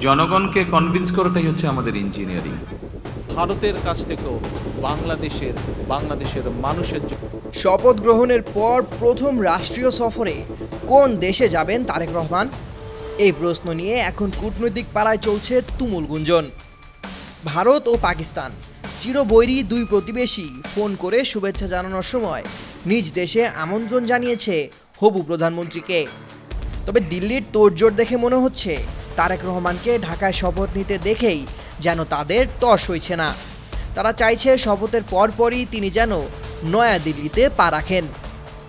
জনগণকে কনভিন্স করাটাই হচ্ছে আমাদের ইঞ্জিনিয়ারিং ভারতের কাছ থেকেও বাংলাদেশের বাংলাদেশের মানুষের জন্য শপথ গ্রহণের পর প্রথম রাষ্ট্রীয় সফরে কোন দেশে যাবেন তারেক রহমান? এই প্রশ্ন নিয়ে এখন কূটনৈতিক পাড়ায় চলছে তুমুল গুঞ্জন। ভারত ও পাকিস্তান চিরবৈরী দুই প্রতিবেশী ফোন করে শুভেচ্ছা জানানোর সময় নিজ দেশে আমন্ত্রণ জানিয়েছে হবু প্রধানমন্ত্রীকে। তবে দিল্লির তোড়জোড় দেখে মনে হচ্ছে তারেক রহমানকে ঢাকায় শপথ নিতে দেখেই যেন তাদের তস হইছে না। তারা চাইছে শপথের পরপরই তিনি যেন নয়া দিল্লিতে পা রাখেন।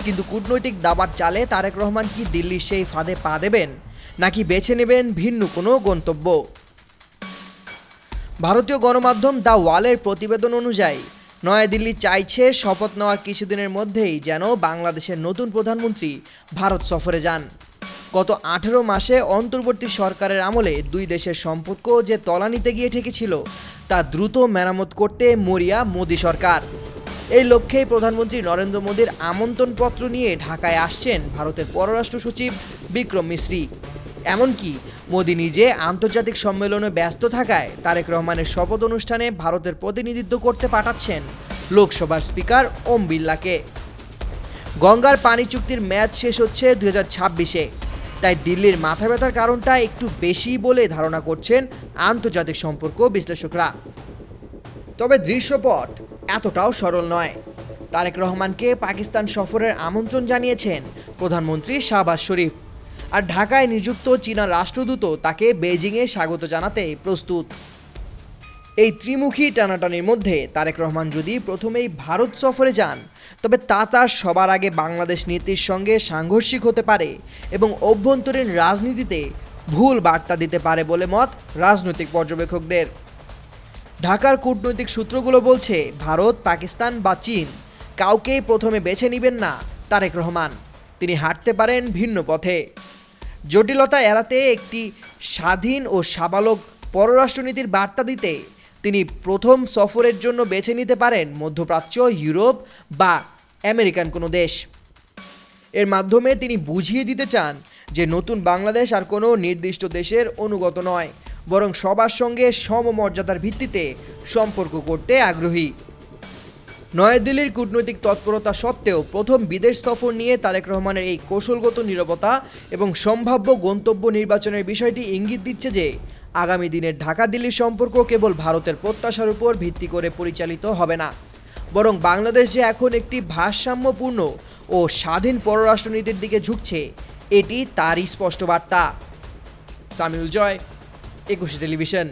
কিন্তু কূটনৈতিক দাবার চালে তারেক রহমান কি দিল্লির সেই ফাঁদে পা দেবেন, নাকি বেছে নেবেন ভিন্ন কোনো গন্তব্য? ভারতীয় গণমাধ্যম দ্য ওয়ালের প্রতিবেদন অনুযায়ী, নয়াদিল্লি চাইছে শপথ নেওয়ার কিছুদিনের মধ্যেই যেন বাংলাদেশের নতুন প্রধানমন্ত্রী ভারত সফরে যান। গত আঠেরো মাসে অন্তর্বর্তী সরকারের আমলে দুই দেশের সম্পর্ক যে তলানিতে গিয়ে ঠেকেছিল, তা দ্রুত মেরামত করতে মরিয়া মোদী সরকার। এই লক্ষ্যেই প্রধানমন্ত্রী নরেন্দ্র মোদীর আমন্ত্রণপত্র নিয়ে ঢাকায় আসছেন ভারতের পররাষ্ট্র সচিব বিক্রম মিশ্রি এমনকি মোদী নিজে আন্তর্জাতিক সম্মেলনে ব্যস্ত থাকায় তারেক রহমানের শপথ অনুষ্ঠানে ভারতের প্রতিনিধিত্ব করতে পাঠাচ্ছেন লোকসভার স্পিকার ওম বিল্লাকে গঙ্গার পানি চুক্তির মেয়াদ শেষ হচ্ছে দু হাজার ছাব্বিশে। তাই দিল্লির মাথা ব্যথার কারণটা একটু বেশি বলে ধারণা করছেন আন্তর্জাতিক সম্পর্ক বিশ্লেষকরা। তবে দৃশ্যপট এতটাও সরল নয়। তারেক রহমানকে পাকিস্তান সফরের আমন্ত্রণ জানিয়েছেন প্রধানমন্ত্রী শাহবাজ শরীফ। আর ঢাকায় নিযুক্ত চীনা রাষ্ট্রদূত তাকে বেজিংয়ে স্বাগত জানাতে প্রস্তুত। এই ত্রিমুখী টানাটানির মধ্যে তারেক রহমান যদি প্রথমেই ভারত সফরে যান, তবে তা তার সবার আগে বাংলাদেশ নীতির সঙ্গে সাংঘর্ষিক হতে পারে এবং অভ্যন্তরীণ রাজনীতিতে ভুল বার্তা দিতে পারে বলে মত রাজনৈতিক পর্যবেক্ষকদের। ঢাকার কূটনৈতিক সূত্রগুলো বলছে, ভারত, পাকিস্তান বা চীন কাউকেই প্রথমে বেছে নেবেন না তারেক রহমান। তিনি হাঁটতে পারেন ভিন্ন পথে। জটিলতা এড়াতে একটি স্বাধীন ও সাবালক পররাষ্ট্রনীতির বার্তা দিতে তিনি প্রথম সফরের জন্য বেছে নিতে পারেন মধ্যপ্রাচ্য, ইউরোপ বা আমেরিকান কোনো দেশ। এর মাধ্যমে তিনি বুঝিয়ে দিতে চান যে নতুন বাংলাদেশ আর কোনো নির্দিষ্ট দেশের অনুগত নয়, বরং সবার সঙ্গে সমমর্যাদার ভিত্তিতে সম্পর্ক করতে আগ্রহী। নয়াদিল্লির কূটনৈতিক তৎপরতা সত্ত্বেও প্রথম বিদেশ সফর নিয়ে তারেক রহমানের এই কৌশলগত নিরবতা এবং সম্ভাব্য গন্তব্য নির্বাচনের বিষয়টি ইঙ্গিত দিচ্ছে যে আগামী দিনের ঢাকা দিল্লি সম্পর্ক কেবল ভারতের প্রত্যাশার উপর ভিত্তি করে পরিচালিত হবে না, বরং বাংলাদেশ যে এখন একটি ভারসাম্যপূর্ণ ও স্বাধীন পররাষ্ট্রনীতির দিকে ঝুঁকছে, এটি তারই স্পষ্ট বার্তা। সামিউল জয়, একুশে টেলিভিশন।